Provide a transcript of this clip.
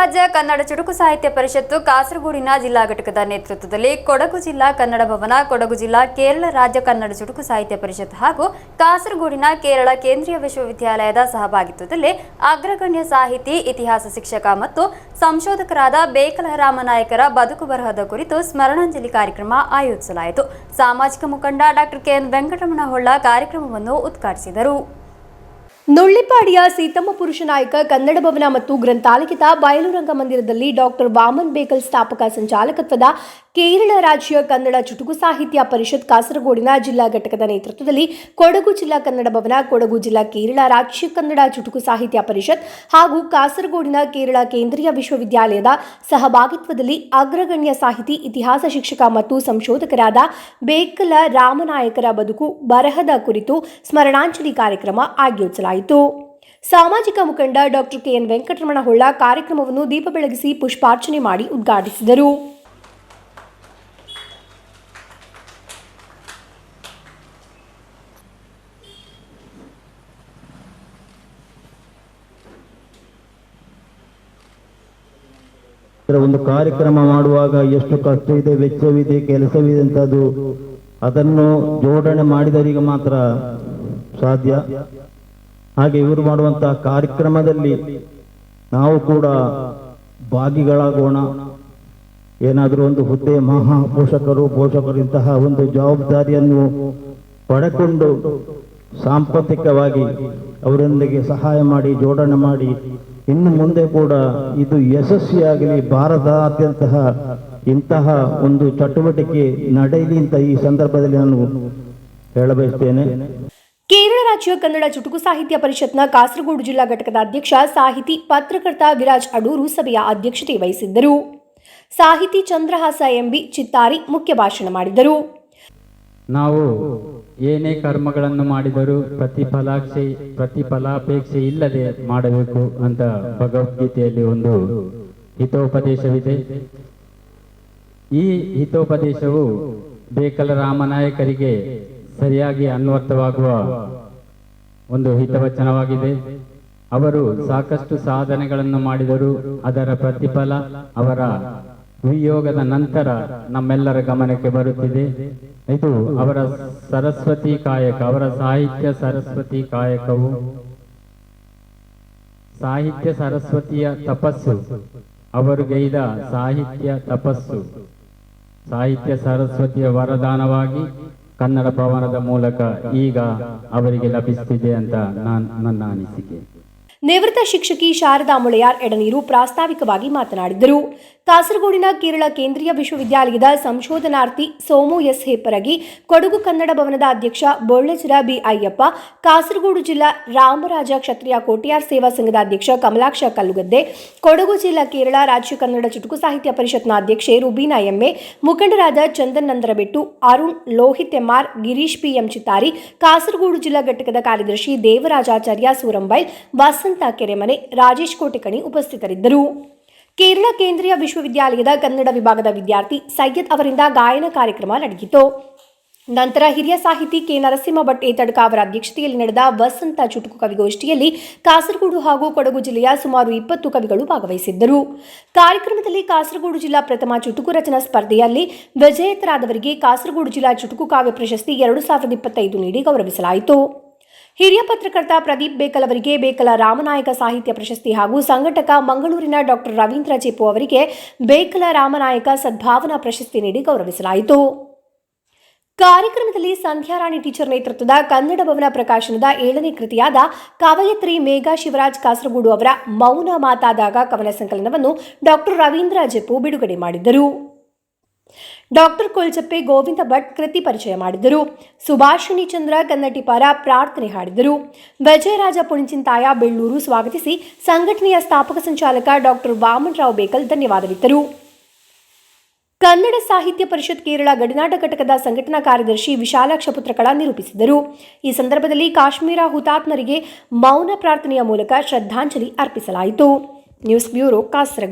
ರಾಜ್ಯ ಕನ್ನಡ ಚುಟುಕು ಸಾಹಿತ್ಯ ಪರಿಷತ್ತು ಕಾಸರಗೋಡಿನ ಜಿಲ್ಲಾ ಘಟಕದ ನೇತೃತ್ವದಲ್ಲಿ ಕೊಡಗು ಜಿಲ್ಲಾ ಕನ್ನಡ ಭವನ, ಕೊಡಗು ಜಿಲ್ಲಾ ಕೇರಳ ರಾಜ್ಯ ಕನ್ನಡ ಚುಟುಕು ಸಾಹಿತ್ಯ ಪರಿಷತ್ ಹಾಗೂ ಕಾಸರಗೋಡಿನ ಕೇರಳ ಕೇಂದ್ರೀಯ ವಿಶ್ವವಿದ್ಯಾಲಯದ ಸಹಭಾಗಿತ್ವದಲ್ಲಿ ಅಗ್ರಗಣ್ಯ ಸಾಹಿತಿ, ಇತಿಹಾಸ ಶಿಕ್ಷಕ ಮತ್ತು ಸಂಶೋಧಕರಾದ ಬೇಕಲ ರಾಮನಾಯಕರ ಬದುಕು ಬರಹದ ಕುರಿತು ಸ್ಮರಣಾಂಜಲಿ ಕಾರ್ಯಕ್ರಮ ಆಯೋಜಿಸಲಾಯಿತು. ಸಾಮಾಜಿಕ ಮುಖಂಡ ಡಾಕ್ಟರ್ ಕೆಎನ್ ವೆಂಕಟರಮಣ ಹೊಳ್ಳ ಕಾರ್ಯಕ್ರಮವನ್ನು ಉದ್ಘಾಟಿಸಿದರು. ನುಳ್ಳಿಪಾಡಿಯ ಸೀತಮ್ಮ ಪುರುಷನಾಯಕ ಕನ್ನಡ ಭವನ ಮತ್ತು ಗ್ರಂಥಾಲಯದ ಬಯಲು ರಂಗಮಂದಿರದಲ್ಲಿ ಡಾಕ್ಟರ್ ವಾಮನ್ ಬೇಕಲ್ ಸ್ಥಾಪಕ ಸಂಚಾಲಕತ್ವದ ಕೇರಳ ರಾಜ್ಯ ಕನ್ನಡ ಚುಟುಕು ಸಾಹಿತ್ಯ ಪರಿಷತ್ ಕಾಸರಗೋಡಿನ ಜಿಲ್ಲಾ ಘಟಕದ ನೇತೃತ್ವದಲ್ಲಿ ಕೊಡಗು ಜಿಲ್ಲಾ ಕನ್ನಡ ಭವನ, ಕೊಡಗು ಜಿಲ್ಲಾ ಕೇರಳ ರಾಜ್ಯ ಕನ್ನಡ ಚುಟುಕು ಸಾಹಿತ್ಯ ಪರಿಷತ್ ಹಾಗೂ ಕಾಸರಗೋಡಿನ ಕೇರಳ ಕೇಂದ್ರೀಯ ವಿಶ್ವವಿದ್ಯಾಲಯದ ಸಹಭಾಗಿತ್ವದಲ್ಲಿ ಅಗ್ರಗಣ್ಯ ಸಾಹಿತಿ, ಇತಿಹಾಸ ಶಿಕ್ಷಕ ಮತ್ತು ಸಂಶೋಧಕರಾದ ಬೇಕಲ ರಾಮನಾಯಕರ ಬದುಕು, ಬರಹದ ಕುರಿತು ಸ್ಮರಣಾಂಜಲಿ ಕಾರ್ಯಕ್ರಮ ಆಯೋಜಿಸಲಾಯಿತು. ಸಾಮಾಜಿಕ ಮುಖಂಡ ಡಾಕ್ಟರ್ ಕೆಎನ್ ವೆಂಕಟರಮಣ ಹೊಳ್ಳ ಕಾರ್ಯಕ್ರಮವನ್ನು ದೀಪ ಬೆಳಗಿಸಿ ಪುಷ್ಪಾರ್ಚನೆ ಮಾಡಿ ಉದ್ಘಾಟಿಸಿದರು. ಒಂದು ಕಾರ್ಯಕ್ರಮ ಮಾಡುವಾಗ ಎಷ್ಟು ಕಷ್ಟ ಇದೆ, ವೆಚ್ಚವಿದೆ, ಕೆಲಸವಿದೆ ಅಂತದ್ದು ಅದನ್ನು ಜೋಡಣೆ ಮಾಡಿದವರಿಗೆ ಮಾತ್ರ ಸಾಧ್ಯ. ಹಾಗೆ ಇವರು ಮಾಡುವಂತಹ ಕಾರ್ಯಕ್ರಮದಲ್ಲಿ ನಾವು ಕೂಡ ಭಾಗಿಗಳಾಗೋಣ. ಏನಾದರೂ ಒಂದು ಹುದ್ದೆ ಮಹಾ ಪೋಷಕರು ಪೋಷಕರು ಇಂತಹ ಒಂದು ಜವಾಬ್ದಾರಿಯನ್ನು ಪಡೆಕೊಂಡು ಸಾಂಪ್ರತಿಕವಾಗಿ ಅವರೊಂದಿಗೆ ಸಹಾಯ ಮಾಡಿ, ಜೋಡಣೆ ಮಾಡಿ, ಇನ್ನು ಮುಂದೆ ಕೂಡ ಇದು ಯಶಸ್ವಿಯಾಗಲಿ, ಭಾರತಾದ್ಯಂತಹ ಇಂತಹ ಒಂದು ಚಟುವಟಿಕೆ ನಡೆಯಲಿ ಅಂತ ಈ ಸಂದರ್ಭದಲ್ಲಿ ನಾನು ಹೇಳಬಯಸ್ತೇನೆ. ಕೇರಳ ರಾಜ್ಯ ಕನ್ನಡ ಚುಟುಕು ಸಾಹಿತ್ಯ ಪರಿಷತ್ನ ಕಾಸರಗೋಡು ಜಿಲ್ಲಾ ಘಟಕದ ಅಧ್ಯಕ್ಷ, ಸಾಹಿತಿ, ಪತ್ರಕರ್ತ ವಿರಾಜ್ ಅಡೂರು ಸಭೆಯ ಅಧ್ಯಕ್ಷತೆ ವಹಿಸಿದ್ದರು. ಸಾಹಿತಿ ಚಂದ್ರಹಾಸ ಎಂಬಿ ಚಿತ್ತಾರಿ ಮುಖ್ಯ ಭಾಷಣ ಮಾಡಿದರು. ನಾವು ಏನೇ ಕರ್ಮಗಳನ್ನು ಮಾಡಿದರೂ ಪ್ರತಿಫಲಾಕ್ಷೆ, ಪ್ರತಿಫಲಾಪೇಕ್ಷೆ ಇಲ್ಲದೆ ಮಾಡಬೇಕು ಅಂತ ಭಗವದ್ಗೀತೆಯಲ್ಲಿ ಒಂದು ಹಿತೋಪದೇಶವಿದೆ. ಈ ಹಿತೋಪದೇಶವು ಬೇಕಲ ರಾಮನಾಯಕರಿಗೆ ಸರಿಯಾಗಿ ಅನ್ವರ್ಥವಾಗುವ ಒಂದು ಹಿತವಚನವಾಗಿದೆ. ಅವರು ಸಾಕಷ್ಟು ಸಾಧನೆಗಳನ್ನು ಮಾಡಿದರು ಅದರ ಪ್ರತಿಫಲ ಅವರ ವಿಯೋಗದ ನಂತರ ನಮ್ಮೆಲ್ಲರ ಗಮನಕ್ಕೆ ಬರುತ್ತಿದೆ. ಇದು ಅವರ ಸರಸ್ವತಿ ಕಾಯಕ, ಅವರ ಸಾಹಿತ್ಯ ಸರಸ್ವತಿ ಕಾಯಕವು. ಸಾಹಿತ್ಯ ಸರಸ್ವತಿಯ ತಪಸ್ಸು, ಅವರು ಗೈದ ಸಾಹಿತ್ಯ ತಪಸ್ಸು. ಸಾಹಿತ್ಯ ಸರಸ್ವತಿಯ ವರದಾನವಾಗಿ ಕನ್ನಡ ಭವನದ ಮೂಲಕ ಈಗ ಅವರಿಗೆ ಲಭಿಸುತ್ತಿದೆ ಅಂತ ನಾನ್ ನನ್ನ ಅನಿಸಿಕೆ. ನಿವೃತ್ತ ಶಿಕ್ಷಕಿ ಶಾರದಾ ಮುಳೆಯಾರ್ ಎಡನೀರು ಪ್ರಾಸ್ತಾವಿಕವಾಗಿ ಮಾತನಾಡಿದರು. ಕಾಸರಗೋಡಿನ ಕೇರಳ ಕೇಂದ್ರೀಯ ವಿಶ್ವವಿದ್ಯಾಲಯದ ಸಂಶೋಧನಾರ್ಥಿ ಸೋಮು ಎಸ್ ಹೆಪ್ಪರಗಿ ಕೊಡಗು ಕನ್ನಡ ಭವನದ ಅಧ್ಯಕ್ಷ ಬೊಳ್ಳೆಜಿರ ಬಿ ಅಯ್ಯಪ್ಪ ಕಾಸರಗೋಡು ಜಿಲ್ಲಾ ರಾಮರಾಜ ಕ್ಷತ್ರಿಯ ಕೋಟ್ಯಾರ್ ಸೇವಾ ಸಂಘದ ಅಧ್ಯಕ್ಷ ಕಮಲಾಕ್ಷ ಕಲ್ಲುಗದ್ದೆ, ಕೊಡಗು ಜಿಲ್ಲಾ ಕೇರಳ ರಾಜ್ಯ ಕನ್ನಡ ಚುಟುಕು ಸಾಹಿತ್ಯ ಪರಿಷತ್ನ ಅಧ್ಯಕ್ಷೆ ರುಬೀನಾ ಎಂಎ ಮುಖಂಡರಾದ Chandan Nandarabettu, Arun Lohith MR Girish P M Chittari, Kasaragod ಜಿಲ್ಲಾ ಘಟಕದ ಕಾರ್ಯದರ್ಶಿ ದೇವರಾಜಾಚಾರ್ಯ ಸೂರಂಬೈಲ್ ವಸಂತ ಕೆರೆಮನೆ ರಾಜೇಶ್ ಕೋಟೆಕಣಿ ಉಪಸ್ಥಿತರಿದ್ದರು. ಕೇರಳ ಕೇಂದ್ರೀಯ ವಿಶ್ವವಿದ್ಯಾಲಯದ ಕನ್ನಡ ವಿಭಾಗದ ವಿದ್ಯಾರ್ಥಿ ಸೈಯದ್ ಅವರಿಂದ ಗಾಯನ ಕಾರ್ಯಕ್ರಮ ನಡೆಯಿತು. ನಂತರ ಹಿರಿಯ ಸಾಹಿತಿ ಕೆ. ನರಸಿಂಹ ಭಟ್ ಏತಡ್ಕ ಅವರ ಅಧ್ಯಕ್ಷತೆಯಲ್ಲಿ ನಡೆದ ವಸಂತ ಚುಟುಕು ಕವಿಗೋಷ್ಠಿಯಲ್ಲಿ ಕಾಸರಗೋಡು ಹಾಗೂ ಕೊಡಗು ಜಿಲ್ಲೆಯ ಸುಮಾರು ಇಪ್ಪತ್ತು ಕವಿಗಳು ಭಾಗವಹಿಸಿದ್ದರು. ಕಾರ್ಯಕ್ರಮದಲ್ಲಿ ಕಾಸರಗೋಡು ಜಿಲ್ಲಾ ಪ್ರಥಮ ಚುಟುಕು ರಚನಾ ಸ್ಪರ್ಧೆಯಲ್ಲಿ ವಿಜೇತರಾದವರಿಗೆ ಕಾಸರಗೋಡು ಜಿಲ್ಲಾ ಚುಟುಕು ಕಾವ್ಯ ಪ್ರಶಸ್ತಿ ಎರಡು ಸಾವಿರದ ಇಪ್ಪತ್ತೈದು ನೀಡಿ ಗೌರವಿಸಲಾಯಿತು. ಹಿರಿಯ ಪತ್ರಕರ್ತ ಪ್ರದೀಪ್ ಬೇಕಲ್ ಅವರಿಗೆ ಬೇಕಲ ರಾಮನಾಯಕ ಸಾಹಿತ್ಯ ಪ್ರಶಸ್ತಿ ಹಾಗೂ ಸಂಘಟಕ ಮಂಗಳೂರಿನ ಡಾಕ್ಟರ್ ರವೀಂದ್ರ ಚೇಪು ಅವರಿಗೆ ಬೇಕಲ ರಾಮನಾಯಕ ಸದ್ಭಾವನಾ ಪ್ರಶಸ್ತಿ ನೀಡಿ ಗೌರವಿಸಲಾಯಿತು. ಕಾರ್ಯಕ್ರಮದಲ್ಲಿ ಸಂಧ್ಯಾರಾಣಿ ಟೀಚರ್ ನೇತೃತ್ವದ ಕನ್ನಡ ಭವನ ಪ್ರಕಾಶನದ ಏಳನೇ ಕೃತಿಯಾದ ಕವಯತ್ರಿ ಮೇಘಾ ಶಿವರಾಜ್ ಕಾಸರಗೋಡು ಅವರ ಮೌನ ಮಾತಾದಾಗ ಕವನ ಸಂಕಲನವನ್ನು ಡಾಕ್ಟರ್ ರವೀಂದ್ರ ಜೆಪು ಬಿಡುಗಡೆ ಮಾಡಿದ್ದರು. ಡಾಕ್ಟರ್ ಕೊಲ್ಚಪ್ಪೆ ಗೋವಿಂದ ಭಟ್ ಕೃತಿ ಪರಿಚಯ ಮಾಡಿದರು. ಸುಭಾಷಿಣಿ ಚಂದ್ರ ಕನ್ನಟಿಪಾರ ಪ್ರಾರ್ಥನೆ ಹಾಡಿದರು. ವಿಜಯರಾಜ ಪುಣಿಚಿಂತಾಯ ಬೆಳ್ಳೂರು ಸ್ವಾಗತಿಸಿ ಸಂಘಟನೆಯ ಸ್ಥಾಪಕ ಸಂಚಾಲಕ ಡಾಕ್ಟರ್ ವಾಮನರಾವ್ ಬೇಕಲ್ ಧನ್ಯವಾದವಿತ್ತರು. ಕನ್ನಡ ಸಾಹಿತ್ಯ ಪರಿಷತ್ ಕೇರಳ ಗಡಿನಾಡ ಘಟಕದ ಸಂಘಟನಾ ಕಾರ್ಯದರ್ಶಿ ವಿಶಾಲಾಕ್ಷ ಪುತ್ರಕಳ ನಿರೂಪಿಸಿದರು. ಈ ಸಂದರ್ಭದಲ್ಲಿ ಕಾಶ್ಮೀರ ಹುತಾತ್ಮರಿಗೆ ಮೌನ ಪ್ರಾರ್ಥನೆಯ ಮೂಲಕ ಶ್ರದ್ಧಾಂಜಲಿ ಅರ್ಪಿಸಲಾಯಿತು. News bureau Kasaragod